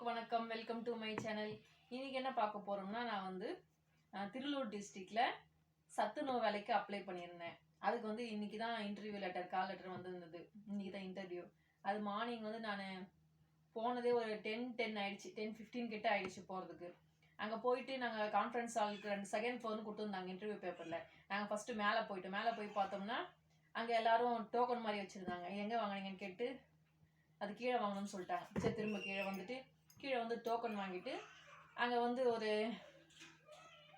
எல்லாருக்கும் வணக்கம். Welcome to my channel இன்னைக்கு என்ன பார்க்க போறோம்னா நான் வந்து திருவள்ளூர் டிஸ்ட்ரிக்ட்ல சத்துணவு வேலைக்கு அப்ளை பண்ணியிருந்தேன். அதுக்கு வந்து இன்னைக்கு தான் இன்டர்வியூ லெட்டர் கால் லெட்டர் வந்திருந்தது. இன்னைக்கு தான் இன்டர்வியூ அது மார்னிங் வந்து நான் போனதே ஒரு டென் டென் ஆயிடுச்சு. டென் ஃபிஃப்டீன் கிட்ட ஆயிடுச்சு போகிறதுக்கு அங்கே போயிட்டு நாங்கள் கான்ஃபரன்ஸ் ஹாலுக்கு ரெண்டு செகண்ட் ஃபோர்னு கொடுத்துருந்தாங்க இன்டர்வியூ பேப்பரில் நாங்கள் ஃபஸ்ட்டு மேலே போயிட்டோம். மேலே போய் பார்த்தோம்னா அங்கே எல்லாரும் டோக்கன் மாதிரி வச்சுருந்தாங்க. எங்கே வாங்குனீங்கன்னு கேட்டு அது கீழே வாங்கணும்னு சொல்லிட்டாங்க. சரி திரும்ப கீழே வந்துட்டு கீழே வந்து டோக்கன் வாங்கிட்டு அங்கே வந்து ஒரு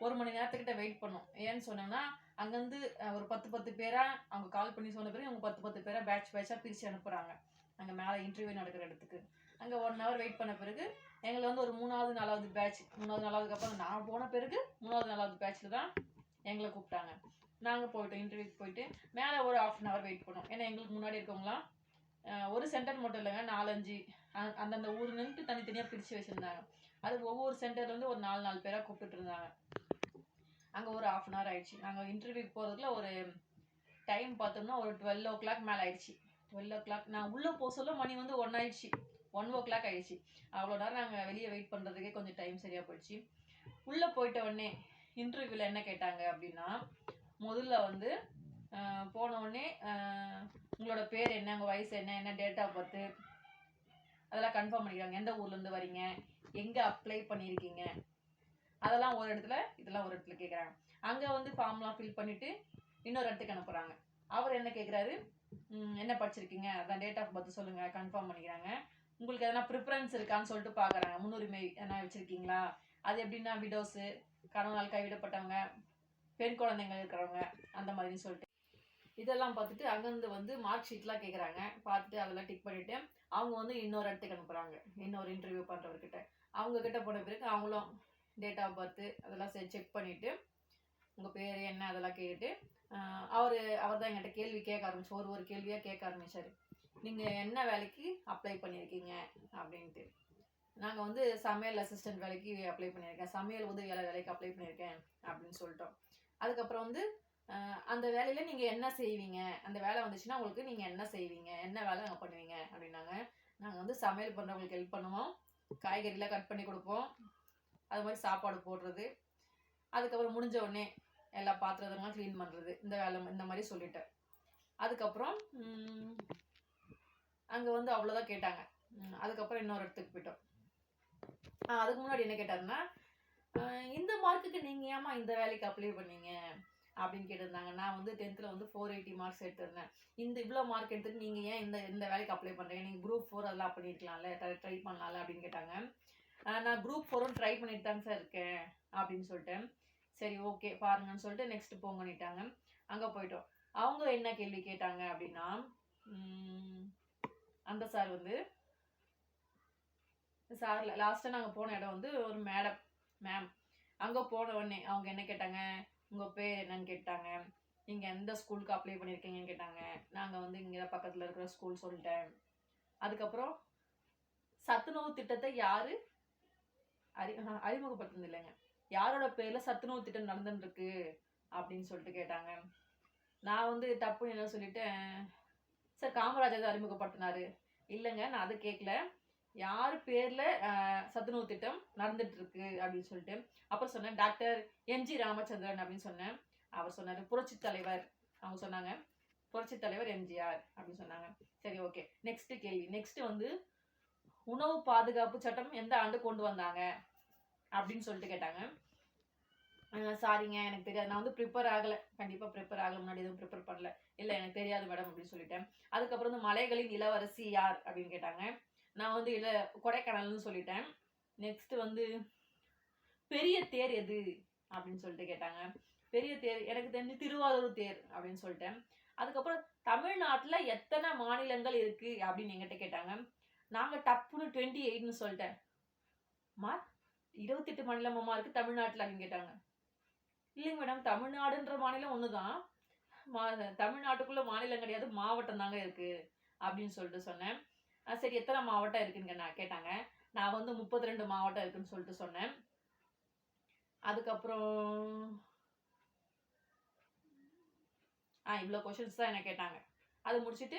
ஒரு மணி நேரத்துக்கிட்ட வெயிட் பண்ணோம். ஏன்னு சொன்னோம்னா அங்கேருந்து ஒரு பத்து பத்து பேராக அவங்க கால் பண்ணி சொன்ன பிறகு அவங்க பத்து பத்து பேராக பேட்ச் பேட்சாக பிரித்து அனுப்புகிறாங்க அங்கே மேலே இன்டர்வியூ நடக்கிற இடத்துக்கு. அங்கே ஒன் ஹவர் வெயிட் பண்ண பிறகு எங்களை வந்து ஒரு மூணாவது நாலாவது பேட்ச் மூணாவது நாலாவதுக்கு அப்புறம் நான் போன பிறகு மூணாவது நாலாவது பேட்ச்சில் தான் எங்களை கூப்பிட்டாங்க. நாங்கள் போயிட்டோம் இன்டர்வியூக்கு போயிட்டு மேலே ஒரு ஆஃப் அன் ஹவர் வெயிட் பண்ணோம். ஏன்னா எங்களுக்கு முன்னாடி இருக்கவங்களாம் ஒரு சென்டர் மட்டும் இல்லைங்க நாலஞ்சு. அ- அந்தந்த ஊருன்னுட்டு தனித்தனியாக பிரித்து வச்சுருந்தாங்க. அது ஒவ்வொரு சென்டர்லேருந்து ஒரு நாலு நாலு பேராக கூப்பிட்டுருந்தாங்க அங்கே ஒரு ஆஃப் அன் ஹவர் ஆயிடுச்சு. நாங்கள் இன்டர்வியூக்கு போகிறதுக்குள்ள ஒரு டைம் பார்த்தோம்னா ஒரு டுவெல் ஓ கிளாக் மேலே ஆயிடுச்சு. டுவெல் ஓ கிளாக் நான் உள்ளே போக சொல்ல மணி வந்து ஒன் ஆயிடுச்சு. ஒன் ஓ கிளாக் ஆயிடுச்சு. அவ்வளோ நேரம் நாங்கள் வெளியே வெயிட் பண்ணுறதுக்கே கொஞ்சம் டைம் சரியாக போயிடுச்சு. உள்ளே போயிட்ட உடனே இன்டர்வியூவில் என்ன கேட்டாங்க அப்படின்னா முதல்ல வந்து போன உடனே உங்களோட பேர் என்ன உங்கள் வயசு என்ன என்ன டேட் ஆஃப் பர்த்து அதெல்லாம் கன்ஃபார்ம் பண்ணிக்கிறாங்க. எந்த ஊர்லேருந்து வரீங்க? எங்கே அப்ளை பண்ணியிருக்கீங்க? அதெல்லாம் ஒரு இடத்துல இதெல்லாம் ஒரு இடத்துல கேட்குறாங்க அங்கே வந்து ஃபார்ம்லாம் ஃபில் பண்ணிவிட்டு இன்னொரு இடத்துக்கு அனுப்புகிறாங்க அவர் என்ன கேட்குறாரு என்ன படிச்சிருக்கீங்க? அதான் டேட் ஆஃப் பர்த் சொல்லுங்கள் கன்ஃபார்ம் பண்ணிக்கிறாங்க. உங்களுக்கு எதனா ப்ரிஃபரன்ஸ் இருக்கான்னு சொல்லிட்டு பார்க்குறாங்க முன்னுரிமை எதனா வச்சுருக்கீங்களா? அது எப்படின்னா விடோஸு கணவனால் கைவிடப்பட்டவங்க பெண் குழந்தைங்க இருக்கிறவங்க அந்த மாதிரின்னு சொல்லிட்டு. இதெல்லாம் பார்த்துட்டு அங்கேருந்து வந்து மார்க் ஷீட்லாம் கேட்குறாங்க. பார்த்துட்டு அதெல்லாம் டிக் பண்ணிவிட்டு அவங்க வந்து இன்னொரு இடத்துக்கு அனுப்புகிறாங்க இன்னொரு இன்டர்வியூ பண்ணுறவர்கிட்ட அவங்க கிட்ட போன பிறகு அவங்களும் டேட் ஆஃப் பர்த்து அதெல்லாம் செக் பண்ணிவிட்டு உங்கள் பேர் என்ன அதெல்லாம் கேட்டுட்டு அவர் அவர் தான் என்கிட்ட கேள்வி கேட்க ஆரம்பிச்சு ஒரு ஒரு கேள்வியாக கேட்க ஆரம்பிச்சார். நீங்கள் என்ன வேலைக்கு அப்ளை பண்ணியிருக்கீங்க? அப்படின்ட்டு. நாங்கள் வந்து சமையல் அசிஸ்டன்ட் வேலைக்கு அப்ளை பண்ணியிருக்கேன். சமையல் உதவியாளர் வேலைக்கு அப்ளை பண்ணியிருக்கேன் அப்படின்னு சொல்லிட்டோம். அதுக்கப்புறம் வந்து அந்த வேலையில் நீங்கள் என்ன செய்வீங்க? அந்த வேலை வந்துச்சுன்னா உங்களுக்கு நீங்கள் என்ன செய்வீங்க? என்ன வேலை நாங்கள் பண்ணுவீங்க? அப்படின்னாங்க. நாங்கள் வந்து சமையல் பண்ணுறவங்களுக்கு ஹெல்ப் பண்ணுவோம். காய்கறிலாம் கட் பண்ணி கொடுப்போம். அது மாதிரி சாப்பாடு போடுறது. அதுக்கப்புறம் முடிஞ்ச உடனே எல்லா பாத்திரத்தெல்லாம் க்ளீன் பண்ணுறது இந்த வேலை இந்த மாதிரி சொல்லிட்டேன். அதுக்கப்புறம் அங்கே வந்து அவ்வளோதான் கேட்டாங்க. அதுக்கப்புறம் இன்னொரு இடத்துக்கு போயிட்டோம். அதுக்கு முன்னாடி என்ன கேட்டாருன்னா இந்த மார்க்குக்கு நீங்கள் ஏமா இந்த வேலைக்கு அப்ளை பண்ணீங்க? அப்படின்னு கேட்டிருந்தாங்க. நான் வந்து டென்த்தில் வந்து ஃபோர் எயிட்டி மார்க்ஸ் எடுத்திருந்தேன். இந்த இவ்வளோ மார்க் எடுத்துட்டு நீங்கள் ஏன் இந்த இந்த வேலைக்கு அப்ளை பண்ணுறீங்க நீங்கள் குரூப் ஃபோர் அதெல்லாம் பண்ணியிருக்கலாம்ல ட்ரை பண்ணலாம்ல? அப்படின்னு கேட்டாங்க. நான் குரூப் ஃபோரும் ட்ரை பண்ணிட்டு தாங்க சார் இருக்கேன் அப்படின்னு சொல்லிட்டேன் சரி ஓகே பாருங்கன்னு சொல்லிட்டு நெக்ஸ்ட் போங்கன்னிட்டாங்க. அங்கே போயிட்டோம். அவங்க என்ன கேள்வி கேட்டாங்க அப்படின்னா அந்த சார் வந்து சார் லாஸ்ட்டாக நாங்கள் போன இடம் வந்து ஒரு மேடம் மேம் அங்கே போன உடனே அவங்க என்ன கேட்டாங்க? உங்கள் பேர் என்னன்னு கேட்டாங்க. நீங்கள் எந்த ஸ்கூலுக்கு அப்ளை பண்ணியிருக்கீங்கன்னு கேட்டாங்க. நாங்கள் வந்து இங்கே பக்கத்தில் இருக்கிற ஸ்கூல் சொல்லிட்டேன். அதுக்கப்புறம் சத்துணவு திட்டத்தை யார் அறி அறிமுகப்படுத்தினது இல்லைங்க. யாரோட பேரில் சத்துணவு திட்டம் நடந்துன்னு இருக்கு அப்படின்னு சொல்லிட்டு கேட்டாங்க. நான் வந்து தப்புன்னு என்ன சொல்லிட்டேன். சார் காமராஜர் தான் அறிமுகப்படுத்தினாரு. இல்லைங்க நான் அதை கேட்கல யார் பேரில் சத்துணவு திட்டம் நடந்துட்டு இருக்கு அப்படின்னு சொல்லிட்டு. அப்புறம் சொன்னேன் டாக்டர் எம்ஜி ராமச்சந்திரன் அப்படின்னு சொன்னேன். அவர் சொன்னார் புரட்சி தலைவர். அவங்க சொன்னாங்க புரட்சி தலைவர் எம்ஜிஆர் அப்படின்னு சொன்னாங்க. சரி ஓகே. நெக்ஸ்ட் கேள்வி. நெக்ஸ்ட் வந்து உணவு பாதுகாப்பு சட்டம் எந்த ஆண்டு கொண்டு வந்தாங்க? அப்படின்னு சொல்லிட்டு கேட்டாங்க. சாரிங்க எனக்கு தெரியாது. நான் வந்து ப்ரிப்பேர் ஆகலை. கண்டிப்பாக ப்ரிப்பேர் ஆகல. முன்னாடி எதுவும் ப்ரிப்பேர் பண்ணல. இல்லை எனக்கு தெரியாது மேடம் அப்படின்னு சொல்லிட்டேன். அதுக்கப்புறம் வந்து மலைகளின் இளவரசி யார் அப்படின்னு கேட்டாங்க. நான் வந்து இல்லை கொடைக்கானல்னு சொல்லிட்டேன். நெக்ஸ்ட் வந்து பெரிய தேர் எது? அப்படின்னு சொல்லிட்டு கேட்டாங்க. பெரிய தேர் எனக்கு தெரிஞ்சு திருவாரூர் தேர் அப்படின்னு சொல்லிட்டேன். அதுக்கப்புறம் தமிழ்நாட்டில் எத்தனை மாநிலங்கள் இருக்கு? அப்படின்னு எங்கிட்ட கேட்டாங்க. நாங்கள் டப்புன்னு டுவெண்ட்டி எயிட்னு சொல்லிட்டேன். மா இருபத்தெட்டு மாநிலமாமா இருக்கு தமிழ்நாட்டில் அப்படின்னு கேட்டாங்க. இல்லைங்க மேடம் தமிழ்நாடுன்ற மாநிலம் ஒன்று தான் மா தமிழ்நாட்டுக்குள்ள மாநிலம் கிடையாது மாவட்டம் தாங்க இருக்கு. அப்படின்னு சொல்லிட்டு சொன்னேன். சரி எத்தனை மாவட்டம் இருக்குன்னு நான் கேட்டாங்க. நான் வந்து முப்பத்தி ரெண்டு மாவட்டம் இருக்குன்னு சொல்லிட்டு சொன்னேன். அதுக்கப்புறம் ஆ இவ்வளோ கொஷின்ஸ் தான் என்ன கேட்டாங்க. அது முடிச்சுட்டு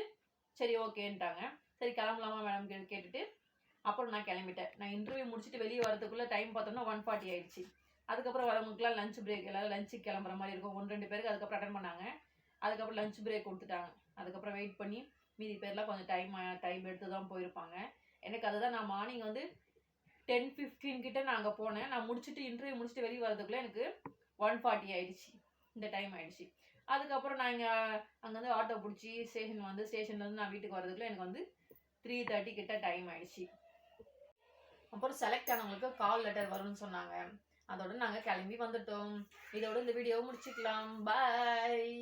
சரி ஓகேன்ட்டாங்க. சரி கிளம்பலாமா மேடம் கேட்டுட்டு அப்புறம் நான் கிளம்பிட்டேன். நான் இன்டர்வியூ முடிச்சுட்டு வெளியே வரதுக்குள்ளே டைம் பார்த்தோம்னா ஒன் ஃபார்ட்டி ஆயிடுச்சு. அதுக்கப்புறம் வரவங்களுக்குலாம் லஞ்ச் பிரேக் எல்லாரும் லஞ்சுக்கு கிளம்புற மாதிரி இருக்கும். ஒன்று ரெண்டு பேருக்கு அதுக்கப்புறம் அட்டன் பண்ணாங்க. அதுக்கப்புறம் லஞ்ச் பிரேக் கொடுத்துட்டாங்க. அதுக்கப்புறம் வெயிட் பண்ணி மீதி பேர்லாம் கொஞ்சம் டைம் டைம் எடுத்து தான் போயிருப்பாங்க. எனக்கு அதுதான் நான் மார்னிங் வந்து டென் ஃபிஃப்டீன் கிட்ட நான் அங்கே போனேன். நான் முடிச்சுட்டு இன்டர்வியூ முடிச்சுட்டு வெளியே வரதுக்குள்ளே எனக்கு ஒன் ஃபார்ட்டி ஆயிடுச்சு. இந்த டைம் ஆயிடுச்சு. அதுக்கப்புறம் நான் இங்கே அங்கேருந்து ஆட்டோ பிடிச்சி ஸ்டேஷன் வந்து ஸ்டேஷன்லேருந்து நான் வீட்டுக்கு வரதுக்குள்ளே எனக்கு வந்து த்ரீ தேர்ட்டி கிட்ட டைம் ஆயிடுச்சு. அப்புறம் செலக்ட் ஆனவங்களுக்கு கால் லெட்டர் வரும்னு சொன்னாங்க. அதோட நாங்கள் கிளம்பி வந்துட்டோம். இதோட இந்த வீடியோவை முடிச்சுக்கலாம். பாய்